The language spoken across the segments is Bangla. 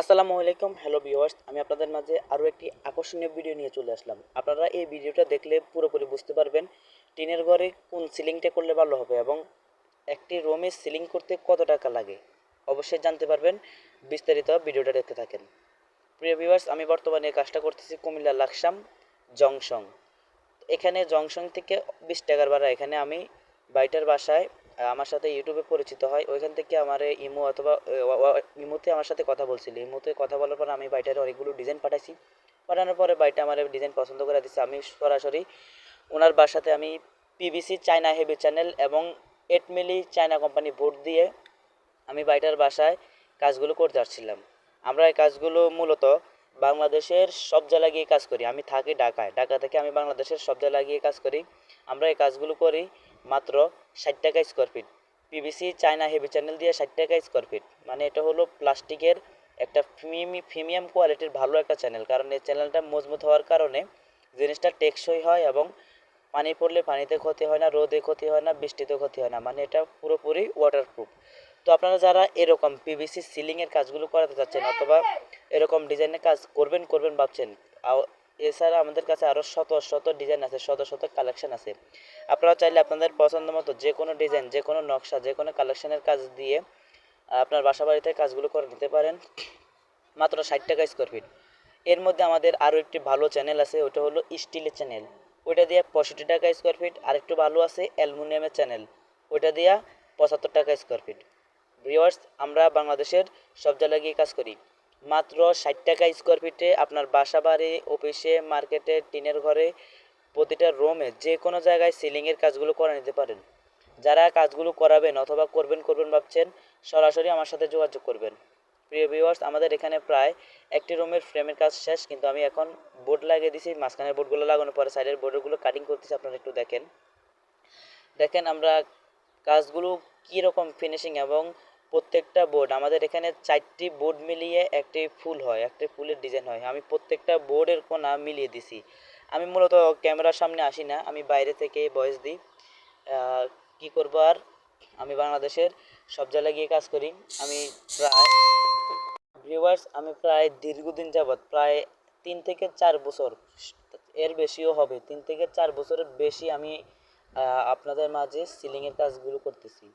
আসসালামু আলাইকুম হ্যালো ভিউয়ার্স আমি আপনাদের মাঝে আরও একটি আকর্ষণীয় ভিডিও নিয়ে চলে আসলাম। আপনারা এই ভিডিওটা দেখলে পুরোপুরি বুঝতে পারবেন টিনের ঘরে কোন সিলিংটা করলে ভালো হবে এবং একটি রুমে সিলিং করতে কত টাকা লাগে। অবশ্যই জানতে পারবেন, বিস্তারিত ভিডিওটা দেখতে থাকেন। প্রিয় ভিউয়ার্স আমি বর্তমানে কাজটা করতেছি কুমিল্লা লাকসাম জংশন। এখানে জংশন থেকে বিশ টাকার ভাড়া। এখানে আমি বাইটার বাসায় আমার সাথে ইউটিউবে পরিচিত হয়। ওইখান থেকে আমার ইমো অথবা ইমোতে আমার সাথে কথা বলছিল। ইমোতে কথা বলার পর আমি বাইটার অনেকগুলো ডিজাইন পাঠাইছি। পাঠানোর পরে বাইটা আমার ডিজাইন পছন্দ করে দিচ্ছে আমি সরাসরি ওনার বাসাতে আমি পিবিসি চায়না হেভি চ্যানেল এবং এইট মিলি চায়না কোম্পানি ভোট দিয়ে আমি বাইটার বাসায় কাজগুলো করতে আসছিলাম। আমরা এই কাজগুলো মূলত বাংলাদেশের সব জায়গায় গিয়ে কাজ করি। আমি থাকি ঢাকায়। ঢাকা থেকে আমি বাংলাদেশের সব জায়গায় গিয়ে কাজ করি। আমরা এই কাজগুলো করি। মাত্র ষাট টাকা square feet PVC China heavy channel দিয়ে ষাট টাকা স্কোয়ার ফিট মানে এটা হলো প্লাস্টিকের একটা প্রিমি প্রিমিয়াম কোয়ালিটির ভালো একটা চ্যানেল কারণ এই চ্যানেলটা মজবুত হওয়ার কারণে জিনিসটা টেকসই হয় এবং পানি পড়লে পানিতে ক্ষতি হয় না, রোদে ক্ষতি হয় না, বৃষ্টিতে ক্ষতি হয় না। মানে এটা পুরোপুরি ওয়াটারপ্রুফ তো আপনারা যারা এরকম পিভিসি সিলিংয়ের কাজগুলো করাতে চাচ্ছেন অথবা এরকম ডিজাইনের কাজ করবেন করবেন ভাবছেন এছাড়া আমাদের কাছে আরও শত শত ডিজাইন আছে, শত শত কালেকশন আছে। আপনারা চাইলে আপনাদের পছন্দ মতো যে কোনো ডিজাইন যে কোনো নকশা, যে কোনো কালেকশনের কাজ দিয়ে আপনার বাসা বাড়িতে কাজগুলো করে নিতে পারেন। মাত্র ষাট টাকা স্কোয়ার ফিট এর মধ্যে আমাদের আরও একটি ভালো চ্যানেল আছে ওটা হলো স্টিলের চ্যানেল ওইটা দিয়ে পঁয়ষট্টি টাকা স্কোয়ার ফিট আরেকটু ভালো আছে অ্যালুমিনিয়ামের চ্যানেল ওইটা দিয়া পঁচাত্তর টাকা স্কোয়ার ফিট ভিওয়ার্স আমরা বাংলাদেশের সব জায়গায় গিয়ে কাজ করি। মাত্র ষাট টাকা স্কোয়ার ফিটে আপনার বাসা বাড়ি অফিসে মার্কেটে টিনের ঘরে, প্রতিটা রুমে যে কোনো জায়গায় সিলিংয়ের কাজগুলো করে নিতে পারেন। যারা কাজগুলো করাবেন অথবা করবেন করবেন ভাবছেন, সরাসরি আমার সাথে যোগাযোগ করবেন। প্রিয় ভিউয়ার্স আমাদের এখানে প্রায় একটি রুমের ফ্রেমের কাজ শেষ, কিন্তু আমি এখন বোর্ড লাগিয়ে দিছি। মাঝখানের বোর্ডগুলো লাগানোর পরে সাইডের বোর্ডগুলো কাটিং করতেছি, আপনারা একটু দেখেন। দেখেন আমরা কাজগুলো কীরকম ফিনিশিং এবং প্রত্যেকটা বোর্ড আমাদের এখানে চারটি বোর্ড মিলিয়ে একটি ফুল হয়, একটি ফুলের ডিজাইন হয়। আমি প্রত্যেকটা বোর্ডের কোনা মিলিয়ে দিছি। আমি মূলত ক্যামেরার সামনে আসি না, আমি বাইরে থেকে ভয়েস দিই। কি করব আর? আমি বাংলাদেশের সব জায়গায় গিয়ে কাজ করি। আমি প্রায় ভিউয়ার্স আমি প্রায় দীর্ঘদিন যাবৎ, প্রায় তিন থেকে চার বছর, এর বেশিও হবে, তিন থেকে চার বছরের বেশি আমি আপনাদের মাঝে সিলিংয়ের কাজগুলো করতেছি।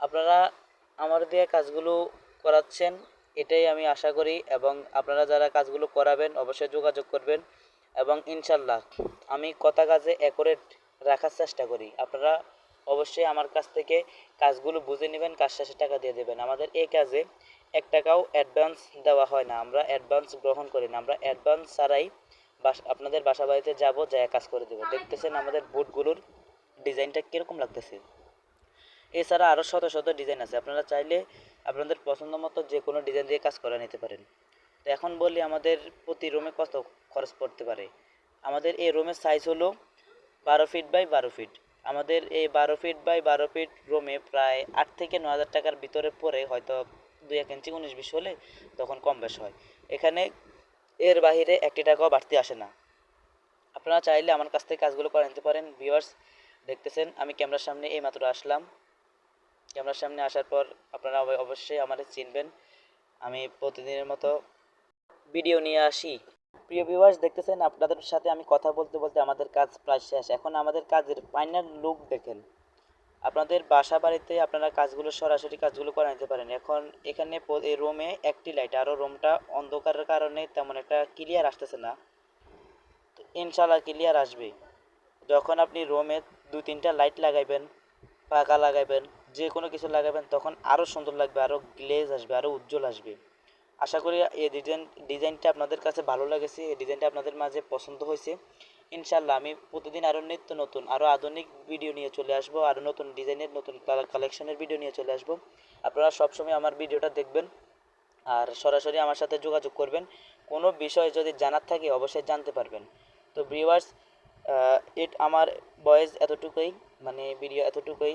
আপনারা আমার দিয়ে কাজগুলো করাচ্ছেন, এটাই আমি আশা করি এবং আপনারা যারা কাজগুলো করাবেন অবশ্যই যোগাযোগ করবেন এবং ইনশাল্লাহ আমি কথা কাজে অ্যাকোরেট রাখার চেষ্টা করি। আপনারা অবশ্যই আমার কাছ থেকে কাজগুলো বুঝে নেবেন, কাজ শেষে টাকা দিয়ে দেবেন। আমাদের এই কাজে এক টাকাও অ্যাডভান্স দেওয়া হয় না। আমরা অ্যাডভান্স গ্রহণ করি না। আমরা অ্যাডভান্স ছাড়াই বাস আপনাদের বাসা বাড়িতে যাব যায় কাজ করে দেবো। দেখতেছেন আমাদের বুটগুলোর ডিজাইনটা কীরকম লাগতেছে? এছাড়া আরও শত শত ডিজাইন আছে। আপনারা চাইলে আপনাদের পছন্দ মতো যে কোনো ডিজাইন দিয়ে কাজ করে নিতে পারেন। তো এখন বলি আমাদের প্রতি রুমে কত খরচ পড়তে পারে? আমাদের এই রুমের সাইজ হলো বারো ফিট বাই বারো ফিট আমাদের এই বারো ফিট বাই বারো ফিট রুমে প্রায় আট থেকে ন হাজার টাকার ভিতরে পড়ে হয়তো দুই এক ইঞ্চি উনিশ, বিশ হলে তখন কম বেশ হয়। এখানে এর বাইরে একটি টাকাও বাড়তি আসে না। আপনারা চাইলে আমার কাছ থেকে কাজগুলো করে নিতে পারেন। ভিউয়ার্স দেখতেছেন, আমি ক্যামেরার সামনে এই মাত্র আসলাম। ক্যামেরার সামনে আসার পর আপনারা অবশ্যই আমাদের চিনবেন। আমি প্রতিদিনের মতো ভিডিও নিয়ে আসি। প্রিয় ভিউয়ার্স দেখতেছেন, আপনাদের সাথে আমি কথা বলতে বলতে আমাদের কাজ প্রায় শেষ। এখন আমাদের কাজের ফাইনাল লুক দেখেন। আপনাদের বাসা বাড়িতে আপনারা কাজগুলো, সরাসরি কাজগুলো করে নিতে পারেন। এখন এখানে রুমে একটি লাইট আরও রুমটা অন্ধকারের কারণে তেমন একটা ক্লিয়ার আসতেছে না। তো ইনশাল্লাহ ক্লিয়ার আসবে। যখন আপনি রুমে দু তিনটা লাইট লাগাইবেন, পাকা লাগাইবেন যে কোনো কিছু লাগাবেন, তখন আরও সুন্দর লাগবে আরও গ্লেজ আসবে আরও উজ্জ্বল আসবে। আশা করি এই ডিজাইন ডিজাইনটা আপনাদের কাছে ভালো লেগেছে, এই ডিজাইনটা আপনাদের মাঝে পছন্দ হয়েছে। ইনশাল্লাহ আমি প্রতিদিন আরও নিত্য নতুন আরও আধুনিক ভিডিও নিয়ে চলে আসব আরও নতুন ডিজাইনের নতুন কালেকশনের ভিডিও নিয়ে চলে আসব। আপনারা সবসময় আমার ভিডিওটা দেখবেন আর সরাসরি আমার সাথে যোগাযোগ করবেন। কোনো বিষয় যদি জানার থাকে অবশ্যই জানতে পারবেন। তো ভিউয়ার্স ইট আমার বয়েস এতটুকুই মানে ভিডিও এতটুকুই।